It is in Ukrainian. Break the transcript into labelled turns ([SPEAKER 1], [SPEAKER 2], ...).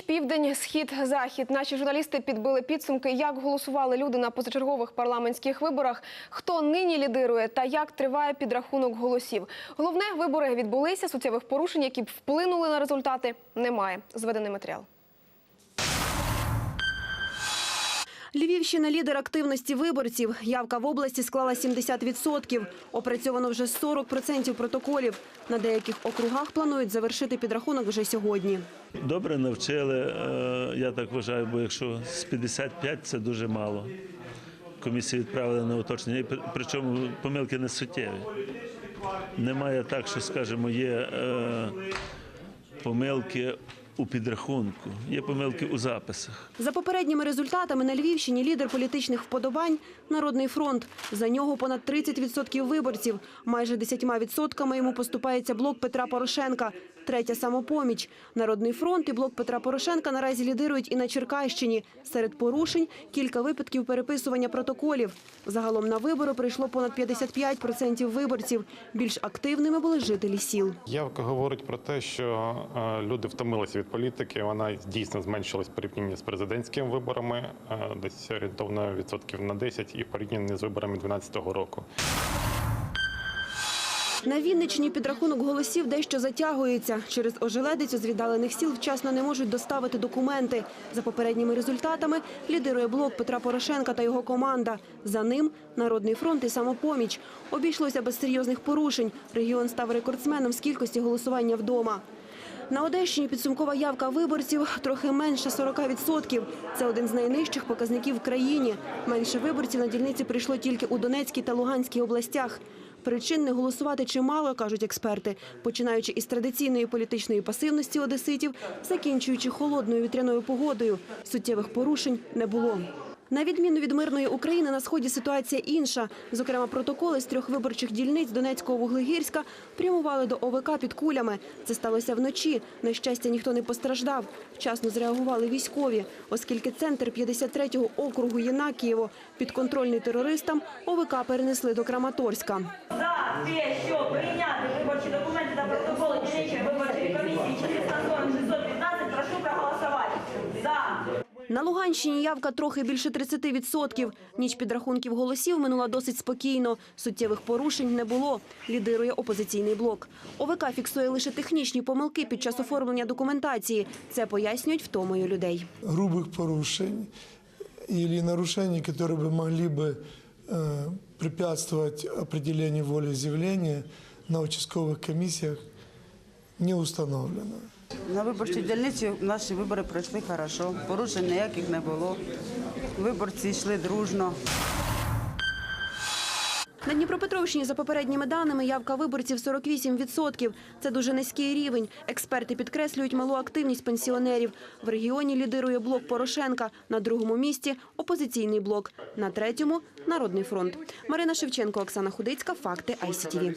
[SPEAKER 1] Північ, південь, схід, захід. Наші журналісти підбили підсумки, як голосували люди на позачергових парламентських виборах, хто нині лідирує та як триває підрахунок голосів. Головне, вибори відбулися. Суттєвих порушень, які б вплинули на результати, немає. Зведений матеріал.
[SPEAKER 2] Львівщина – лідер активності виборців. Явка в області склала 70%. Опрацьовано вже 40% протоколів. На деяких округах планують завершити підрахунок вже сьогодні.
[SPEAKER 3] Добре навчили, е, я так вважаю, бо якщо з 55 це дуже мало. Комісію відправили на уточнення, причому помилки не суттєві. Немає так, що, скажімо, є е, помилки у підрахунку, є помилки у записах.
[SPEAKER 2] За попередніми результатами на Львівщині лідер політичних вподобань – Народний фронт. За нього понад 30% виборців. Майже 10% йому поступається блок Петра Порошенка. Третя – самопоміч. Народний фронт і блок Петра Порошенка наразі лідирують і на Черкащині. Серед порушень – кілька випадків переписування протоколів. Загалом на вибори прийшло понад 55% виборців. Більш активними були жителі сіл.
[SPEAKER 4] Явка говорить про те, що е, люди втомилися від політики. Вона дійсно зменшилась порівняння з президентськими виборами, е, десь орієнтовно відсотків на 10, і порівняно з виборами 2012 року.
[SPEAKER 2] На Вінниччині підрахунок голосів дещо затягується. Через ожеледицю з віддалених сіл вчасно не можуть доставити документи. За попередніми результатами лідирує блок Петра Порошенка та його команда. За ним Народний фронт і самопоміч. Обійшлося без серйозних порушень. Регіон став рекордсменом з кількості голосування вдома. На Одещині підсумкова явка виборців трохи менше 40%. Це один з найнижчих показників в країні. Менше виборців на дільниці прийшло тільки у Донецькій та Луганській областях. Причин не голосувати чимало, кажуть експерти, починаючи із традиційної політичної пасивності одеситів, закінчуючи холодною вітряною погодою. Суттєвих порушень не було. На відміну від мирної України, на сході ситуація інша. Зокрема, протоколи з трьох виборчих дільниць Донецького Вуглегірська прямували до ОВК під кулями. Це сталося вночі. На щастя, ніхто не постраждав. Вчасно зреагували військові, оскільки центр 53-го округу Єнакієво підконтрольний терористам ОВК перенесли до Краматорська.
[SPEAKER 5] За те, що прийняти виборчі документи та протоколи дільничої виборчої комісії 440-615, прошу проголосувати. За.
[SPEAKER 2] На Луганщині явка трохи більше 30%. Ніч підрахунків голосів минула досить спокійно. Суттєвих порушень не було. Лідирує опозиційний блок. ОВК фіксує лише технічні помилки під час оформлення документації. Це пояснюють втомою людей.
[SPEAKER 6] грубых порушений или нарушений, которые бы могли бы э, препятствовать определению волеизъявления на участковых комиссиях, не установлено.
[SPEAKER 7] На виборчій дільниці наші вибори пройшли хорошо, порушень ніяких не було. Виборці йшли дружно.
[SPEAKER 2] На Дніпропетровщині, за попередніми даними, явка виборців 48%. Це дуже низький рівень. Експерти підкреслюють малу активність пенсіонерів. В регіоні лідирує блок Порошенка. На другому місці – опозиційний блок. На третьому – Народний фронт. Марина Шевченко, Оксана Худицька. Факти ICTV.